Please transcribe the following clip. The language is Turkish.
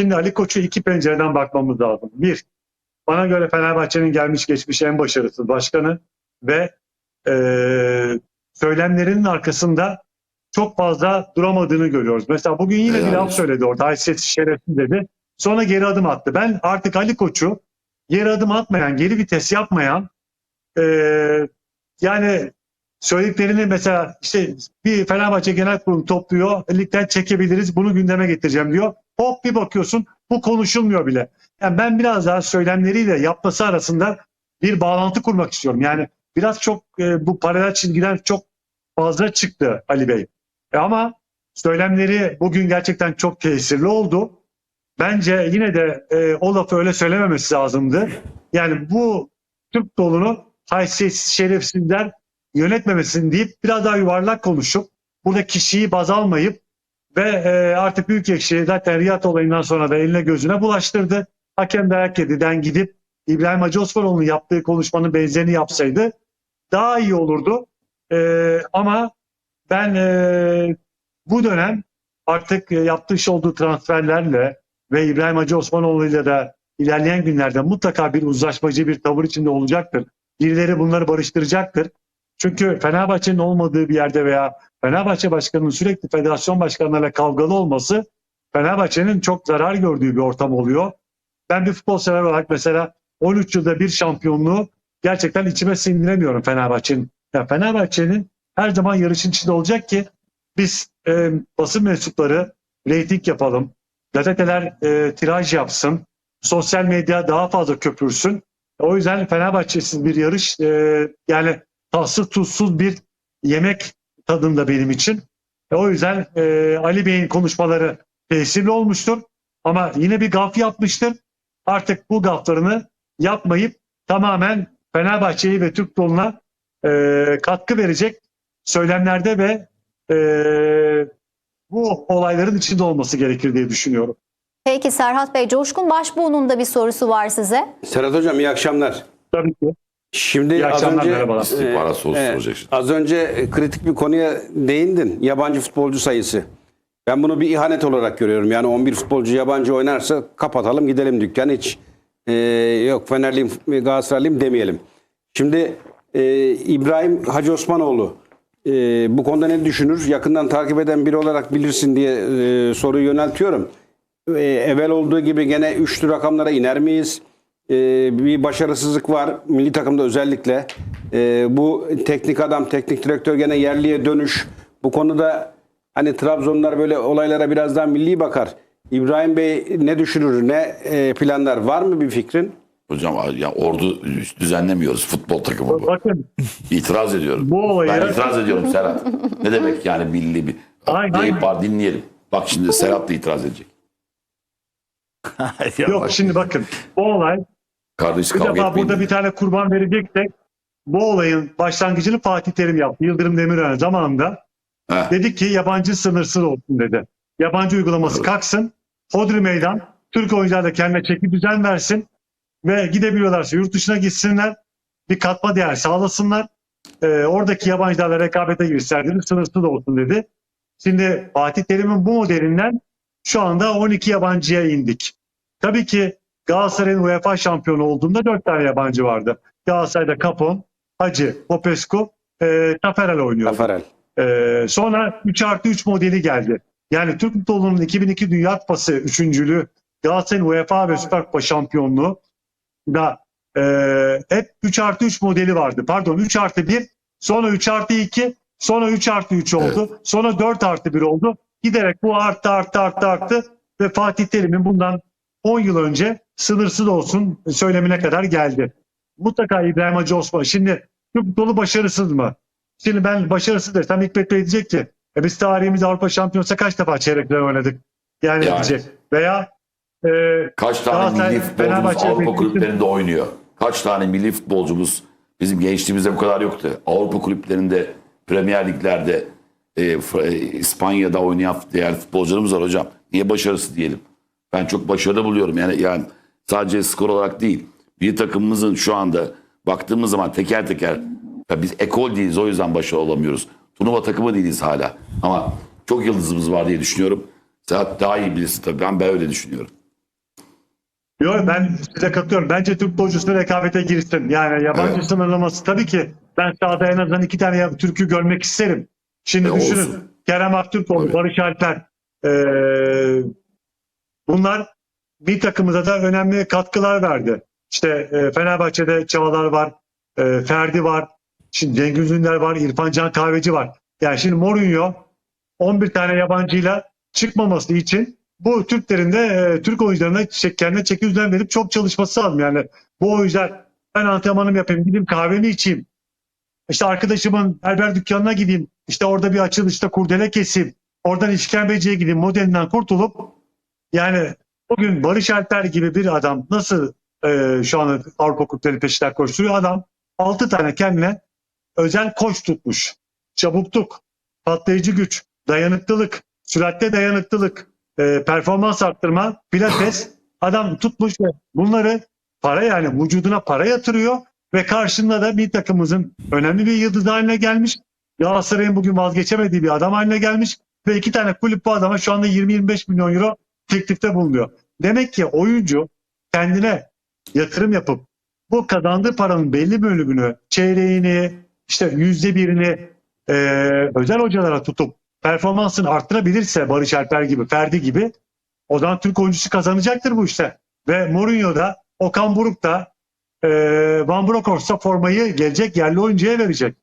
Şimdi Ali Koç'u iki pencereden bakmamız lazım. Bir, bana göre Fenerbahçe'nin gelmiş geçmiş en başarısız başkanı ve eee söylemlerinin arkasında çok fazla duramadığını görüyoruz. Mesela bugün yine bir Helal laf söyledi orada. Haysiyetsiz şerefsiz dedi. Sonra geri adım attı. Ben artık Ali Koç'u geri adım atmayan, geri vites yapmayan eee, yani söylediklerini mesela işte bir Fenerbahçe Genel Kurulu topluyor. Ligden çekebiliriz. Bunu gündeme getireceğim diyor. Hop bir bakıyorsun bu konuşulmuyor bile. Yani ben biraz daha söylemleriyle yapması arasında bir bağlantı kurmak istiyorum. Yani biraz çok e, bu paralel çizgiden çok fazla çıktı Ali Bey. E ama söylemleri bugün gerçekten çok tesirli oldu. Bence yine de e, o lafı öyle söylememesi lazımdı. Yani bu Türk dolunu haysiyetsiz şerefsizler yönetmemesin deyip biraz daha yuvarlak konuşup burada kişiyi baz almayıp ve e, artık büyük ekşi zaten Riyad olayından sonra da eline gözüne bulaştırdı. Hakem dayak yediden gidip İbrahim Hacı Osmanoğlu'nun yaptığı konuşmanın benzerini yapsaydı daha iyi olurdu. E, ama ben e, bu dönem artık yaptığı iş olduğu transferlerle ve İbrahim Hacı Osmanoğlu'yla da ilerleyen günlerde mutlaka bir uzlaşmacı bir tavır içinde olacaktır. Birileri bunları barıştıracaktır. Çünkü Fenerbahçe'nin olmadığı bir yerde veya Fenerbahçe Başkanı'nın sürekli federasyon başkanlarıyla kavgalı olması Fenerbahçe'nin çok zarar gördüğü bir ortam oluyor. Ben bir futbol sever olarak mesela 13 yılda bir şampiyonluğu gerçekten içime sindiremiyorum Fenerbahçe'nin. Ya Fenerbahçe'nin her zaman yarışın içinde olacak ki biz e, basın mensupları reyting yapalım, gazeteler e, tiraj yapsın, sosyal medya daha fazla köpürsün. O yüzden Fenerbahçe'siz bir yarış e, yani tatsız tuzsuz bir yemek tadında benim için. E, o yüzden e, Ali Bey'in konuşmaları tesirli olmuştur. Ama yine bir gaf yapmıştır. Artık bu gaflarını yapmayıp tamamen Fenerbahçe'yi ve Türk doluna e, katkı verecek söylemlerde ve e, bu olayların içinde olması gerekir diye düşünüyorum. Peki Serhat Bey, Coşkun Başbuğ'un da bir sorusu var size. Serhat Hocam iyi akşamlar. Tabii ki. Şimdi İyi az akşamlar, önce merhabalar. Evet, soracak şimdi. az önce e, kritik bir konuya değindin. Yabancı futbolcu sayısı. Ben bunu bir ihanet olarak görüyorum. Yani 11 futbolcu yabancı oynarsa kapatalım gidelim dükkan hiç e, yok Fenerliyim Galatasaraylıyım demeyelim. Şimdi e, İbrahim Hacı Osmanoğlu e, bu konuda ne düşünür? Yakından takip eden biri olarak bilirsin diye e, soruyu yöneltiyorum. E, evvel olduğu gibi gene üçlü rakamlara iner miyiz? E, bir başarısızlık var milli takımda özellikle. E, bu teknik adam, teknik direktör gene yerliye dönüş. Bu konuda hani Trabzonlar böyle olaylara biraz daha milli bakar. İbrahim Bey ne düşünür, ne e, planlar var mı bir fikrin? Hocam ya ordu düzenlemiyoruz. Futbol takımı bu. Bakın İtiraz ediyorum. Bu olayı- Ben itiraz ediyorum Serhat. Ne demek yani milli bir... Aynen, aynen. var, dinleyelim. Bak şimdi Serhat da itiraz edecek. yok şimdi bakın bu olay Kardeş bir defa burada bir tane kurban vereceksek bu olayın başlangıcını Fatih Terim yaptı. Yıldırım Demirören zamanında Heh. dedi ki yabancı sınırsız olsun dedi. Yabancı uygulaması kalksın. Hodri meydan. Türk oyuncular da kendine çeki düzen versin. Ve gidebiliyorlarsa yurt dışına gitsinler. Bir katma değer sağlasınlar. Ee, oradaki yabancılarla rekabete girsinler dedi. Sınırsız olsun dedi. Şimdi Fatih Terim'in bu modelinden şu anda 12 yabancıya indik. Tabii ki Galatasaray'ın UEFA şampiyonu olduğunda 4 tane yabancı vardı. Galatasaray'da Capon, Hacı, Popescu, e, Taferel oynuyordu. Zaferel. Ee, sonra 3 artı 3 modeli geldi. Yani Türk futbolunun 2002 Dünya Kupası üçüncülüğü, Galatasaray'ın UEFA ve Süper Kupa şampiyonluğu da e, hep 3 artı 3 modeli vardı. Pardon 3 artı 1, sonra 3 artı 2, sonra 3 artı 3 oldu. Sonra 4 artı 1 oldu. Giderek bu arttı arttı arttı arttı ve Fatih Terim'in bundan 10 yıl önce sınırsız olsun söylemine kadar geldi. Mutlaka İbrahim Hacı Osman. Şimdi Türk futbolu başarısız mı? Şimdi ben başarısız desem Hikmet Bey diyecek ki e biz tarihimizde Avrupa Şampiyonası kaç defa çeyrekler oynadık? Yani, Yani. diyecek. Veya e, Kaç tane milli futbolcumuz Avrupa kulüplerinde oynuyor? Kaç tane milli futbolcumuz bizim gençliğimizde bu kadar yoktu. Avrupa kulüplerinde, Premier Liglerde, e, e, İspanya'da oynayan diğer futbolcularımız var hocam. Niye başarısız diyelim? Ben çok başarılı buluyorum. Yani yani sadece skor olarak değil. Bir takımımızın şu anda baktığımız zaman teker teker ya biz ekol değiliz o yüzden başarılı olamıyoruz. Turnuva takımı değiliz hala. Ama çok yıldızımız var diye düşünüyorum. Serhat daha iyi bilirsin tabii. Ben, ben öyle düşünüyorum. Yok ben size katılıyorum. Bence Türk futbolcusu rekabete girsin. Yani yabancı Evet. sınırlaması tabii ki ben sahada en azından iki tane Türk'ü görmek isterim. Şimdi E, düşünün. olsun. Kerem Aktürkoğlu. Barış Alper. ee, bunlar bir takımıza da önemli katkılar verdi. İşte e, Fenerbahçe'de Çağlar var, e, Ferdi var, şimdi Cengiz Ünder var, İrfan Can Kahveci var. Yani şimdi Mourinho 11 tane yabancıyla çıkmaması için bu Türklerin de e, Türk oyuncularına kendine çeki düzen verip çok çalışması lazım. Yani bu oyuncular ben antrenmanımı yapayım, gideyim kahvemi içeyim. İşte arkadaşımın berber dükkanına gideyim. İşte orada bir açılışta kurdele keseyim. Oradan işkembeciye gideyim modelinden kurtulup yani bugün Barış Alper gibi bir adam nasıl e, şu an Avrupa Kulüpleri peşinden koşturuyor adam 6 tane kendine özel koç tutmuş. Çabukluk, patlayıcı güç, dayanıklılık, süratte dayanıklılık, e, performans arttırma, pilates adam tutmuş ve bunları para yani vücuduna para yatırıyor ve karşında da bir takımımızın önemli bir yıldız haline gelmiş. Galatasaray'ın bugün vazgeçemediği bir adam haline gelmiş ve iki tane kulüp bu adama şu anda 20-25 milyon euro teklifte bulunuyor. Demek ki oyuncu kendine yatırım yapıp bu kazandığı paranın belli bölümünü, çeyreğini, işte yüzde birini e, özel hocalara tutup performansını arttırabilirse Barış Alper gibi, Ferdi gibi o zaman Türk oyuncusu kazanacaktır bu işte. Ve Mourinho da, Okan Buruk da e, Van Bronckhorst'a formayı gelecek yerli oyuncuya verecek.